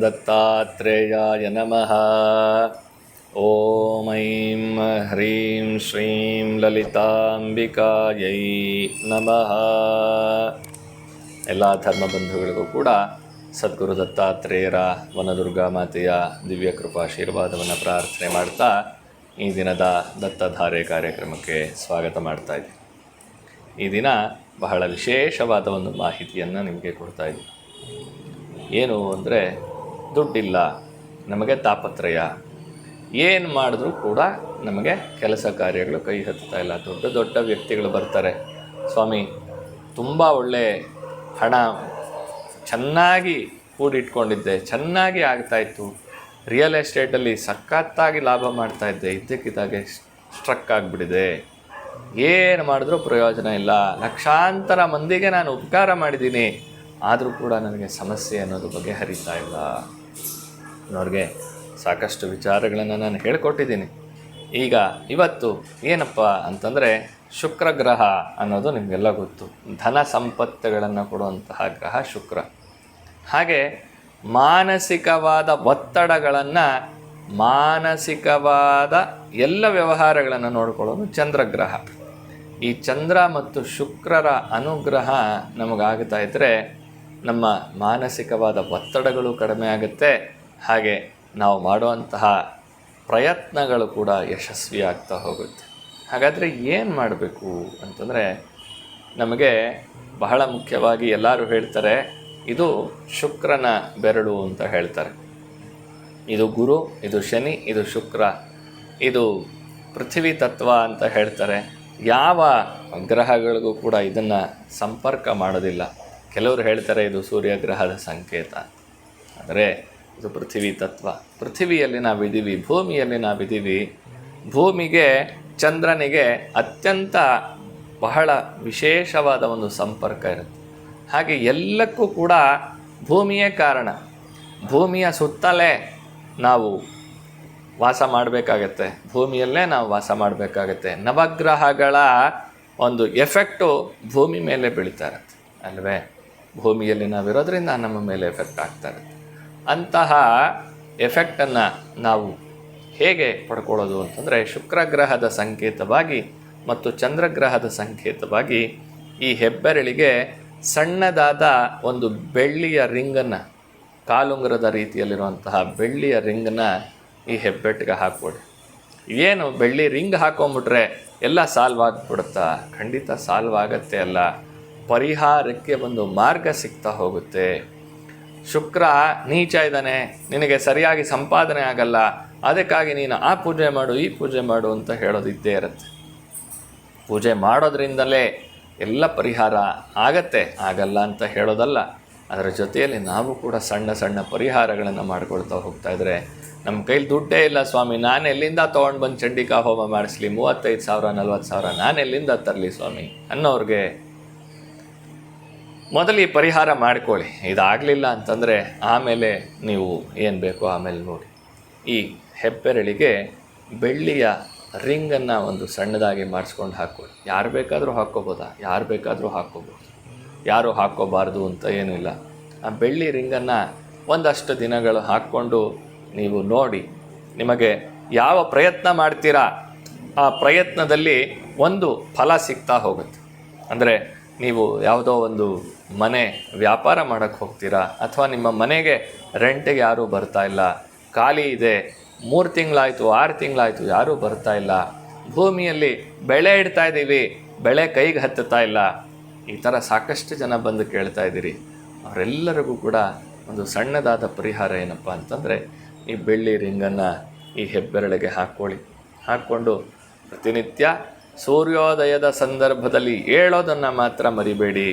ದತ್ತಾತ್ರೇಯಾಯ ನಮಃ. ಓಂ ಐಂ ಹ್ರೀಂ ಶ್ರೀಂ ಲಲಿತಾಂಬಿಕಾಯೈ ನಮಃ. ಎಲ್ಲ ಧರ್ಮ ಬಂಧುಗಳಿಗೂ ಕೂಡ ಸದ್ಗುರು ದತ್ತಾತ್ರೇಯರ ವನದುರ್ಗಾ ಮಾತೆಯ ದಿವ್ಯ ಕೃಪಾಶೀರ್ವಾದವನ್ನು ಪ್ರಾರ್ಥನೆ ಮಾಡ್ತಾ ಈ ದಿನದ ದತ್ತಧಾರೆ ಕಾರ್ಯಕ್ರಮಕ್ಕೆ ಸ್ವಾಗತ ಮಾಡ್ತಾ ಇದ್ದೀನಿ. ಈ ದಿನ ಬಹಳ ವಿಶೇಷವಾದ ಒಂದು ಮಾಹಿತಿಯನ್ನು ನಿಮಗೆ ಕೊಡ್ತಾ ಇದ್ದೀನಿ. ಏನು ಅಂದರೆ ದುಡ್ಡಿಲ್ಲ, ನಮಗೆ ತಾಪತ್ರಯ. ಏನು ಮಾಡಿದ್ರೂ ಕೂಡ ನಮಗೆ ಕೆಲಸ ಕಾರ್ಯಗಳು ಕೈ ಹತ್ತುತ್ತಾ ಇಲ್ಲ. ದೊಡ್ಡ ದೊಡ್ಡ ವ್ಯಕ್ತಿಗಳು ಬರ್ತಾರೆ. ಸ್ವಾಮಿ, ತುಂಬ ಒಳ್ಳೆ ಹಣ ಚೆನ್ನಾಗಿ ಕೂಡಿಟ್ಕೊಂಡಿದ್ದೆ, ಚೆನ್ನಾಗಿ ಆಗ್ತಾಯಿತ್ತು ರಿಯಲ್ ಎಸ್ಟೇಟಲ್ಲಿ ಸಖತ್ತಾಗಿ ಲಾಭ ಮಾಡ್ತಾ ಇದ್ದೆ. ಇದ್ದಕ್ಕಿದ್ದಾಗೆ ಸ್ಟ್ರಕ್ ಆಗಿಬಿಡಿದೆ ಏನು ಮಾಡಿದ್ರೂ ಪ್ರಯೋಜನ ಇಲ್ಲ. ಲಕ್ಷಾಂತರ ಮಂದಿಗೆ ನಾನು ಉಪಕಾರ ಮಾಡಿದ್ದೀನಿ. ಆದರೂ ಕೂಡ ನನಗೆ ಸಮಸ್ಯೆ ಅನ್ನೋದು ಬಗೆಹರಿತಾ ಇಲ್ಲ. ಅವ್ರಿಗೆ ಸಾಕಷ್ಟು ವಿಚಾರಗಳನ್ನು ನಾನು ಹೇಳಿಕೊಟ್ಟಿದ್ದೀನಿ. ಈಗ ಇವತ್ತು ಏನಪ್ಪ ಅಂತಂದರೆ ಶುಕ್ರ ಗ್ರಹ ಅನ್ನೋದು ನಿಮಗೆಲ್ಲ ಗೊತ್ತು. ಧನ ಸಂಪತ್ತುಗಳನ್ನು ಕೊಡುವಂತಹ ಗ್ರಹ ಶುಕ್ರ. ಹಾಗೆ ಮಾನಸಿಕವಾದ ಒತ್ತಡಗಳನ್ನು ಮಾನಸಿಕವಾದ ಎಲ್ಲ ವ್ಯವಹಾರಗಳನ್ನು ನೋಡಿಕೊಳ್ಳೋದು ಚಂದ್ರಗ್ರಹ ಈ ಚಂದ್ರ ಮತ್ತು ಶುಕ್ರರ ಅನುಗ್ರಹ ನಮಗಾಗ್ತಾ ಇದ್ದರೆ ನಮ್ಮ ಮಾನಸಿಕವಾದ ಒತ್ತಡಗಳು ಕಡಿಮೆ ಆಗುತ್ತೆ. ಹಾಗೆ ನಾವು ಮಾಡುವಂತಹ ಪ್ರಯತ್ನಗಳು ಕೂಡ ಯಶಸ್ವಿ ಆಗ್ತಾ ಹೋಗುತ್ತೆ. ಹಾಗಾದರೆ ಏನು ಮಾಡಬೇಕು ಅಂತಂದರೆ ನಮಗೆ ಬಹಳ ಮುಖ್ಯವಾಗಿ ಎಲ್ಲರೂ ಹೇಳ್ತಾರೆ, ಇದು ಶುಕ್ರನ ಬೆರಳು ಅಂತ ಹೇಳ್ತಾರೆ. ಇದು ಗುರು, ಇದು ಶನಿ, ಇದು ಶುಕ್ರ, ಇದು ಪೃಥ್ವಿ ತತ್ವ ಅಂತ ಹೇಳ್ತಾರೆ. ಯಾವ ಗ್ರಹಗಳಿಗೂ ಕೂಡ ಇದನ್ನು ಸಂಪರ್ಕ ಮಾಡೋದಿಲ್ಲ. ಕೆಲವರು ಹೇಳ್ತಾರೆ ಇದು ಸೂರ್ಯಗ್ರಹದ ಸಂಕೇತ. ಆದರೆ ಇದು ಪೃಥ್ವಿ ತತ್ವ. ಪೃಥ್ವಿಯಲ್ಲಿ ನಾವಿದ್ದೀವಿ, ಭೂಮಿಯಲ್ಲಿ ನಾವಿದ್ದೀವಿ. ಭೂಮಿಗೆ, ಚಂದ್ರನಿಗೆ ಅತ್ಯಂತ ಬಹಳ ವಿಶೇಷವಾದ ಒಂದು ಸಂಪರ್ಕ ಇರುತ್ತೆ. ಹಾಗೆ ಎಲ್ಲಕ್ಕೂ ಕೂಡ ಭೂಮಿಯೇ ಕಾರಣ. ಭೂಮಿಯ ಸುತ್ತಲೇ ನಾವು ವಾಸ ಮಾಡಬೇಕಾಗತ್ತೆ. ಭೂಮಿಯಲ್ಲೇ ನಾವು ವಾಸ ಮಾಡಬೇಕಾಗತ್ತೆ. ನವಗ್ರಹಗಳ ಒಂದು ಎಫೆಕ್ಟು ಭೂಮಿ ಮೇಲೆ ಬೀಳ್ತಾ ಇರುತ್ತೆ, ಅಲ್ವೇ? ಭೂಮಿಯಲ್ಲಿ ನಾವಿರೋದ್ರಿಂದ ನಮ್ಮ ಮೇಲೆ ಎಫೆಕ್ಟ್ ಆಗ್ತಾ ಇರುತ್ತೆ. ಅಂತಹ ಎಫೆಕ್ಟನ್ನು ನಾವು ಹೇಗೆ ಪಡ್ಕೊಳ್ಳೋದು ಅಂತಂದರೆ ಶುಕ್ರಗ್ರಹದ ಸಂಕೇತವಾಗಿ ಮತ್ತು ಚಂದ್ರಗ್ರಹದ ಸಂಕೇತವಾಗಿ ಈ ಹೆಬ್ಬೆರಳಿಗೆ ಸಣ್ಣದಾದ ಒಂದು ಬೆಳ್ಳಿಯ ರಿಂಗನ್ನು ಕಾಲುಂಗರದ ರೀತಿಯಲ್ಲಿರುವಂತಹ ಬೆಳ್ಳಿಯ ರಿಂಗನ್ನು ಈ ಹೆಬ್ಬೆಟ್ಟಿಗೆ ಹಾಕ್ಕೊಡಿ ಏನು ಬೆಳ್ಳಿ ರಿಂಗ್ ಹಾಕೊಂಬಿಟ್ರೆ ಎಲ್ಲ ಸಾಲ್ವ್ ಆಗಿಬಿಡುತ್ತಾ? ಖಂಡಿತ ಸಾಲ್ವ್ ಆಗತ್ತೆ ಅಲ್ಲ. ಪರಿಹಾರಕ್ಕೆ ಒಂದು ಮಾರ್ಗ ಸಿಗ್ತಾ ಹೋಗುತ್ತೆ. ಶುಕ್ರ ನೀಚ ಇದ್ದಾನೆ, ನಿನಗೆ ಸರಿಯಾಗಿ ಸಂಪಾದನೆ ಆಗಲ್ಲ, ಅದಕ್ಕಾಗಿ ನೀನು ಆ ಪೂಜೆ ಮಾಡು, ಈ ಪೂಜೆ ಮಾಡು ಅಂತ ಹೇಳೋದು ಇದ್ದೇ ಇರುತ್ತೆ. ಪೂಜೆ ಮಾಡೋದ್ರಿಂದಲೇ ಎಲ್ಲ ಪರಿಹಾರ ಆಗತ್ತೆ, ಆಗಲ್ಲ ಅಂತ ಹೇಳೋದಲ್ಲ. ಅದರ ಜೊತೆಯಲ್ಲಿ ನಾವು ಕೂಡ ಸಣ್ಣ ಸಣ್ಣ ಪರಿಹಾರಗಳನ್ನು ಮಾಡ್ಕೊಳ್ತಾ ಹೋಗ್ತಾ ಇದ್ರೆ, ನಮ್ಮ ಕೈಲಿ ದುಡ್ಡೇ ಇಲ್ಲ ಸ್ವಾಮಿ, ನಾನು ಎಲ್ಲಿಂದ ತೊಗೊಂಡು ಬಂದು ಚಂಡಿಕಾ ಹೋಮ ಮಾಡಿಸ್ಲಿ, ಮೂವತ್ತೈದು ಸಾವಿರ, ನಲ್ವತ್ತು ಸಾವಿರ ನಾನು ಎಲ್ಲಿಂದ ತರಲಿ ಸ್ವಾಮಿ ಅನ್ನೋರಿಗೆ ಮೊದಲು ಈ ಪರಿಹಾರ ಮಾಡಿಕೊಳ್ಳಿ. ಇದಾಗಲಿಲ್ಲ ಅಂತಂದರೆ ಆಮೇಲೆ ನೀವು ಏನು ಬೇಕೋ ಆಮೇಲೆ ನೋಡಿ. ಈ ಹೆಬ್ಬೆರಳಿಗೆ ಬೆಳ್ಳಿಯ ರಿಂಗನ್ನು ಒಂದು ಸಣ್ಣದಾಗಿ ಮಾಡಿಸ್ಕೊಂಡು ಹಾಕ್ಕೊಳ್ಳಿ. ಯಾರು ಬೇಕಾದರೂ ಹಾಕ್ಕೋಬೋದಾ? ಯಾರು ಬೇಕಾದರೂ ಹಾಕ್ಕೋಬೋದು. ಯಾರು ಹಾಕ್ಕೋಬಾರ್ದು ಅಂತ ಏನೂ ಇಲ್ಲ. ಆ ಬೆಳ್ಳಿ ರಿಂಗನ್ನು ಒಂದಷ್ಟು ದಿನಗಳು ಹಾಕ್ಕೊಂಡು ನೀವು ನೋಡಿ ನಿಮಗೆ ಯಾವ ಪ್ರಯತ್ನ ಮಾಡ್ತೀರಾ? ಆ ಪ್ರಯತ್ನದಲ್ಲಿ ಒಂದು ಫಲ ಸಿಗ್ತಾ ಹೋಗುತ್ತೆ. ಅಂದರೆ ನೀವು ಯಾವುದೋ ಒಂದು ಮನೆ ವ್ಯಾಪಾರ ಮಾಡೋಕ್ಕೆ ಹೋಗ್ತೀರಾ? ಅಥವಾ ನಿಮ್ಮ ಮನೆಗೆ ರೆಂಟಿಗೆ ಯಾರೂ ಬರ್ತಾ ಇಲ್ಲ? ಖಾಲಿ ಇದೆ. ಮೂರು ತಿಂಗಳಾಯಿತು, ಆರು ತಿಂಗಳಾಯಿತು, ಯಾರೂ ಬರ್ತಾ ಇಲ್ಲ. ಭೂಮಿಯಲ್ಲಿ ಬೆಳೆ ಇಡ್ತಾ ಇದ್ದೀವಿ ಬೆಳೆ ಕೈಗೆ ಹತ್ತುತ್ತಾ ಇಲ್ಲ. ಈ ಥರ ಸಾಕಷ್ಟು ಜನ ಬಂದು ಕೇಳ್ತಾ ಇದ್ದೀರಿ. ಅವರೆಲ್ಲರಿಗೂ ಕೂಡ ಒಂದು ಸಣ್ಣದಾದ ಪರಿಹಾರ ಏನಪ್ಪ ಅಂತಂದರೆ, ಈ ಬೆಳ್ಳಿ ರಿಂಗನ್ನು ಈ ಹೆಬ್ಬೆರಳಿಗೆ ಹಾಕ್ಕೊಳ್ಳಿ. ಹಾಕ್ಕೊಂಡು ಪ್ರತಿನಿತ್ಯ ಸೂರ್ಯೋದಯದ ಸಂದರ್ಭದಲ್ಲಿ ಹೇಳೋದನ್ನು ಮಾತ್ರ ಮರಿಬೇಡಿ.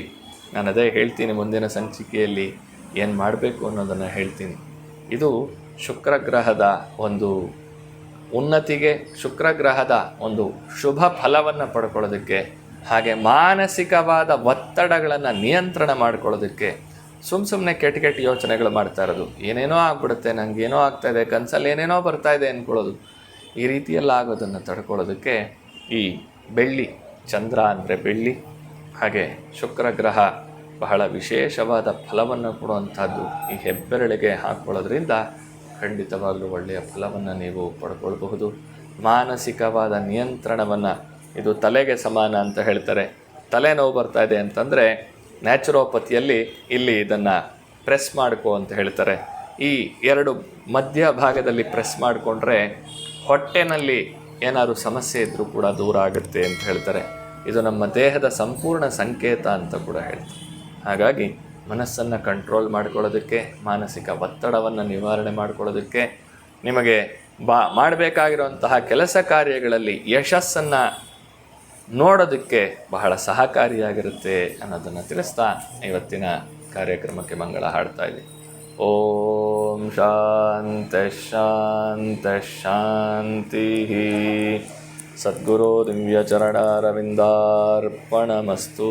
ನಾನು ಅದೇ ಹೇಳ್ತೀನಿ ಮುಂದಿನ ಸಂಚಿಕೆಯಲ್ಲಿ ಏನು ಮಾಡಬೇಕು ಅನ್ನೋದನ್ನು ಹೇಳ್ತೀನಿ. ಇದು ಶುಕ್ರಗ್ರಹದ ಒಂದು ಉನ್ನತಿಗೆ ಶುಕ್ರಗ್ರಹದ ಒಂದು ಶುಭ ಫಲವನ್ನು ಪಡ್ಕೊಳ್ಳೋದಕ್ಕೆ, ಹಾಗೆ ಮಾನಸಿಕವಾದ ಒತ್ತಡಗಳನ್ನು ನಿಯಂತ್ರಣ ಮಾಡ್ಕೊಳ್ಳೋದಕ್ಕೆ ಸುಮ್ಮ ಸುಮ್ಮನೆ ಕೆಟ್ಟ ಕೆಟ್ಟ ಯೋಚನೆಗಳು ಮಾಡ್ತಾ ಇರೋದು. ಏನೇನೋ ಆಗ್ಬಿಡುತ್ತೆ ಏನೋ ಆಗ್ತಾ ಇದೆ, ಕನಸಲ್ಲಿ ಏನೇನೋ ಬರ್ತಾ ಇದೆ ಅಂದ್ಕೊಳ್ಳೋದು ಈ ರೀತಿಯೆಲ್ಲ ಆಗೋದನ್ನು ತಡ್ಕೊಳ್ಳೋದಕ್ಕೆ ಈ ಬೆಳ್ಳಿ, ಚಂದ್ರ ಅಂದರೆ ಬೆಳ್ಳಿ. ಹಾಗೆ ಶುಕ್ರ ಗ್ರಹ ಬಹಳ ವಿಶೇಷವಾದ ಫಲವನ್ನು ಕೊಡುವಂಥದ್ದು ಈ ಹೆಬ್ಬೆರಳಿಗೆ ಹಾಕ್ಕೊಳ್ಳೋದ್ರಿಂದ ಖಂಡಿತವಾಗಲೂ ಒಳ್ಳೆಯ ಫಲವನ್ನು ನೀವು ಪಡ್ಕೊಳ್ಬಹುದು. ಮಾನಸಿಕವಾದ ನಿಯಂತ್ರಣವನ್ನು ಇದು ತಲೆಗೆ ಸಮಾನ ಅಂತ ಹೇಳ್ತಾರೆ. ತಲೆನೋವು ಬರ್ತಾ ಇದೆ ಅಂತಂದರೆ ನ್ಯಾಚುರೋಪತಿಯಲ್ಲಿ ಇಲ್ಲಿ ಇದನ್ನು ಪ್ರೆಸ್ ಮಾಡ್ಕೋ ಅಂತ ಹೇಳ್ತಾರೆ. ಈ ಎರಡು ಮಧ್ಯ ಭಾಗದಲ್ಲಿ ಪ್ರೆಸ್ ಮಾಡಿಕೊಂಡ್ರೆ ಹೊಟ್ಟೆನಲ್ಲಿ ಏನಾದರೂ ಸಮಸ್ಯೆ ಇದ್ದರೂ ಕೂಡ ದೂರ ಆಗುತ್ತೆ ಅಂತ ಹೇಳ್ತಾರೆ. ಇದು ನಮ್ಮ ದೇಹದ ಸಂಪೂರ್ಣ ಸಂಕೇತ ಅಂತ ಕೂಡ ಹೇಳ್ತಾರೆ. ಹಾಗಾಗಿ ಮನಸ್ಸನ್ನು ಕಂಟ್ರೋಲ್ ಮಾಡ್ಕೊಳ್ಳೋದಕ್ಕೆ, ಮಾನಸಿಕ ಒತ್ತಡವನ್ನು ನಿವಾರಣೆ ಮಾಡ್ಕೊಳ್ಳೋದಕ್ಕೆ ನಿಮಗೆ ಬಾ, ಮಾಡಬೇಕಾಗಿರುವಂತಹ ಕೆಲಸ ಕಾರ್ಯಗಳಲ್ಲಿ ಯಶಸ್ಸನ್ನು ನೋಡೋದಕ್ಕೆ ಬಹಳ ಸಹಕಾರಿಯಾಗಿರುತ್ತೆ ಅನ್ನೋದನ್ನು ತಿಳಿಸ್ತಾ ಇವತ್ತಿನ ಕಾರ್ಯಕ್ರಮಕ್ಕೆ ಮಂಗಳ ಹಾಡ್ತಾ ಇದೆ ಓಂ ஓம் சாந்த ஷாந்த ஷாந்தி சத்குரு திவ்யச்சரணாரவிந்தார்ப்பணமஸ்து